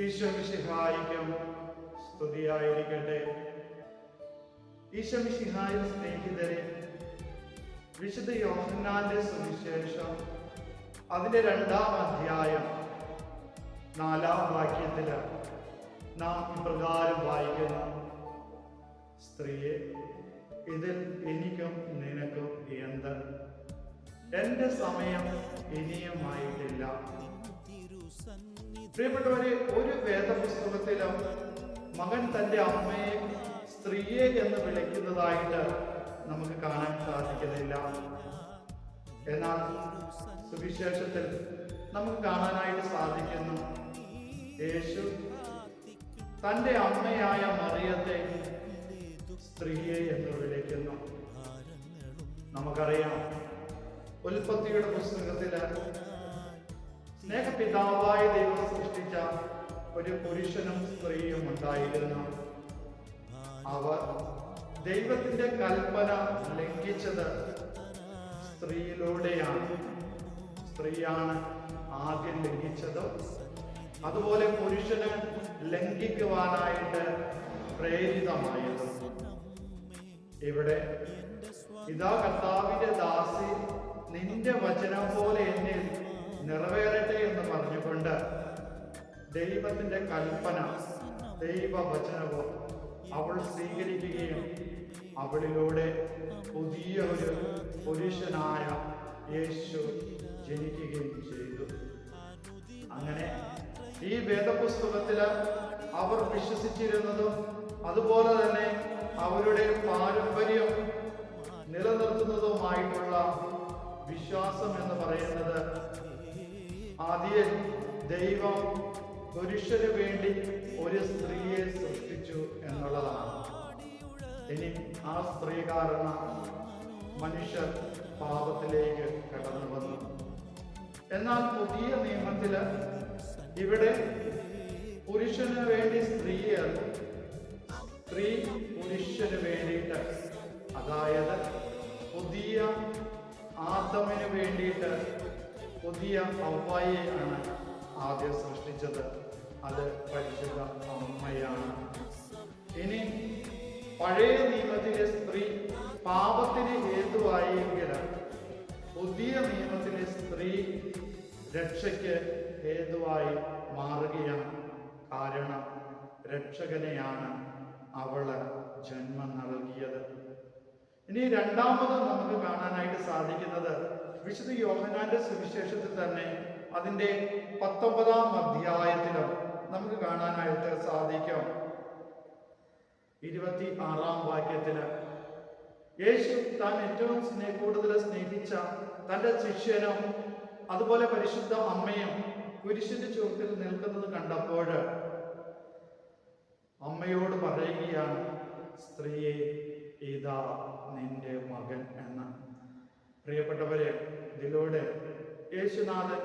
ഈശ്വമിഷിഹായിക്കും സ്തുതിയായിരിക്കട്ടെ. ഈശ്വമിഷിഹായ സ്നേഹിതരെ വിശുദ്ധ യോഹന്നാന്റെ സുവിശേഷം അതിന്റെ രണ്ടാം അധ്യായം നാലാം വാക്യത്തിൽ നാം ഇപ്രകാരം വായിക്കുന്ന. സ്ത്രീയെ ഇതിൽ എനിക്കും നിനക്കും എന്ത്? എന്റെ സമയം ഇനിയുമായിട്ടില്ല. പ്രിയപ്പെട്ടവരെ ഒരു വേദപുസ്തകത്തിലും മകൻ തന്റെ അമ്മയെ സ്ത്രീയെ എന്ന് വിളിക്കുന്നതായിട്ട് നമുക്ക് കാണാൻ സാധിക്കുന്നില്ല. എന്നാൽ സുവിശേഷത്തിൽ നമുക്ക് കാണാനായിട്ട് സാധിക്കുന്നു. യേശു തന്റെ അമ്മയായ മറിയത്തെ സ്ത്രീയെ എന്ന് വിളിക്കുന്നു. നമുക്കറിയാം ഉൽപ്പത്തിയുടെ പുസ്തകത്തിൽ സ്നേഹപിതാവായ ദൈവം സൃഷ്ടിച്ച ഒരു പുരുഷനും സ്ത്രീയും ഉണ്ടായിരുന്നു. അവർ ദൈവത്തിന്റെ കൽപ്പന ലംഘിച്ചത് സ്ത്രീയിലൂടെയാണ്. സ്ത്രീയാണ് ആദ്യം ലംഘിച്ചത് അതുപോലെ പുരുഷന് ലംഘിക്കുവാനായിട്ട് പ്രേരിതമായത്. ഇവിടെ ഇതാ കർത്താവിന്റെ ദാസി നിന്റെ വചനം പോലെ എന്നിൽ നിറവേറട്ടെ എന്ന് പറഞ്ഞുകൊണ്ട് ദൈവത്തിന്റെ കൽപ്പന ദൈവവചനവും അവൾ സ്വീകരിക്കുകയും അവളിലൂടെ പുതിയ ഒരു പുരുഷനായ യേശു ജനിക്കുകയും ചെയ്തു. അങ്ങനെ ഈ വേദപുസ്തകത്തിൽ അവർ വിശ്വസിച്ചിരുന്നതും അതുപോലെ തന്നെ അവരുടെ പാരമ്പര്യം നിലനിർത്തുന്നതുമായിട്ടുള്ള വിശ്വാസം എന്ന് പറയുന്നത് ആദ്യം ദൈവം പുരുഷന് വേണ്ടി ഒരു സ്ത്രീയെ സൃഷ്ടിച്ചു എന്നുള്ളതാണ്. ഇനി ആ സ്ത്രീ കാരണം മനുഷ്യർ പാപത്തിലേക്ക് കടന്നു വന്നു. എന്നാൽ പുതിയ നിയമത്തിൽ ഇവിടെ പുരുഷന് വേണ്ടി സ്ത്രീയല്ല സ്ത്രീ പുരുഷന് വേണ്ടിയിട്ട് അതായത് പുതിയ ആദമിന് വേണ്ടിയിട്ട് പുതിയ അവയാണ് ആദ്യം സൃഷ്ടിച്ചത്. അത് പരിശുദ്ധ അമ്മയാണ്. ഇനി പഴയ നിയമത്തിലെ സ്ത്രീ പാപത്തിന് ഹേതുവായെങ്കിലും പുതിയ നിയമത്തിലെ സ്ത്രീ രക്ഷയ്ക്ക് ഹേതുവായി മാറുകയാണ്. കാരണം രക്ഷകനെയാണ് അവൾ ജന്മം നൽകിയത്. ഇനി രണ്ടാമത് നമുക്ക് കാണാനായിട്ട് സാധിക്കുന്നത് വിശുദ്ധ യോഹനാന്റെ സുവിശേഷത്തിൽ തന്നെ അതിന്റെ പത്തൊമ്പതാം അധ്യായത്തിലും നമുക്ക് കാണാനായിട്ട് സാധിക്കും. ഇരുപത്തി ആറാം വാക്യത്തിൽ യേശു താൻ ഏറ്റവും സ്നേഹ കൂടുതൽ സ്നേഹിച്ച തന്റെ ശിഷ്യനും അതുപോലെ പരിശുദ്ധ അമ്മയും കുരിശിന്റെ ചുവട്ടിൽ നിൽക്കുന്നത് കണ്ടപ്പോൾ അമ്മയോട് പറയുകയാണ് പ്രിയപ്പെട്ടവരെ ഇതിലൂടെ യേശുനാഥൻ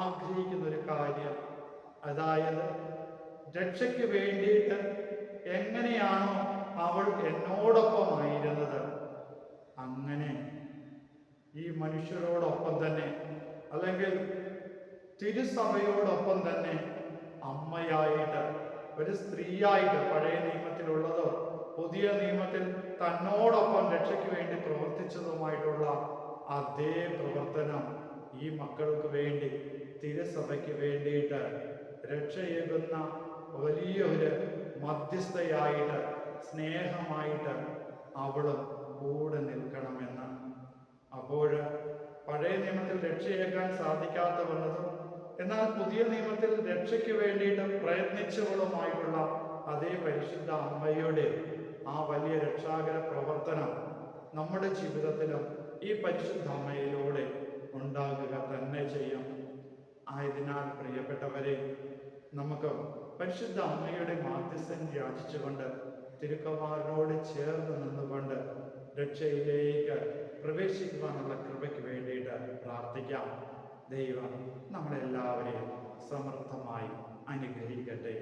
ആഗ്രഹിക്കുന്ന ഒരു കാര്യം. അതായത് രക്ഷയ്ക്ക് വേണ്ടിയിട്ട് എങ്ങനെയാണോ അവൾ എന്നോടൊപ്പമായിരുന്നത്. അങ്ങനെ ഈ മനുഷ്യരോടൊപ്പം തന്നെ അല്ലെങ്കിൽ തിരുസഭയോടൊപ്പം തന്നെ അമ്മയായിട്ട് ഒരു സ്ത്രീയായിട്ട് പഴയ നിയമത്തിലുള്ളതോ പുതിയ നിയമത്തിൽ തന്നോടൊപ്പം രക്ഷയ്ക്ക് വേണ്ടി പ്രവർത്തിച്ചതുമായിട്ടുള്ള അതേ പ്രവർത്തനം ഈ മക്കൾക്ക് വേണ്ടി തിരുസഭയ്ക്ക് വേണ്ടിയിട്ട് രക്ഷയേകുന്ന വലിയ ഒരു മധ്യസ്ഥയായിട്ട് സ്നേഹമായിട്ട് അവളും കൂടെ നിൽക്കണമെന്ന്. അപ്പോൾ പഴയ നിയമത്തിൽ രക്ഷയേക്കാൻ സാധിക്കാത്ത വന്നതും എന്നാൽ പുതിയ നിയമത്തിൽ രക്ഷയ്ക്ക് വേണ്ടിയിട്ട് പ്രയത്നിച്ചവളുമായിട്ടുള്ള അതേ പരിശുദ്ധ അമ്മയുടെ ആ വലിയ രക്ഷാകര പ്രവർത്തനം നമ്മുടെ ജീവിതത്തിലും ഈ പരിശുദ്ധാമ്മയിലൂടെ ഉണ്ടാകുക തന്നെ ചെയ്യും ആയതിനാൽ പ്രിയപ്പെട്ടവരെ നമുക്ക് പരിശുദ്ധ അമ്മയുടെ മാധ്യസ്ഥൻ യാചിച്ചുകൊണ്ട് തിരുക്കവാറിനോട് ചേർന്ന് നിന്നുകൊണ്ട് രക്ഷയിലേക്ക് പ്രവേശിക്കുവാനുള്ള കൃപയ്ക്ക് വേണ്ടിയിട്ട് പ്രാർത്ഥിക്കാം. ദൈവം നമ്മളെല്ലാവരെയും സമർത്ഥമായി അനുഗ്രഹിക്കട്ടെ.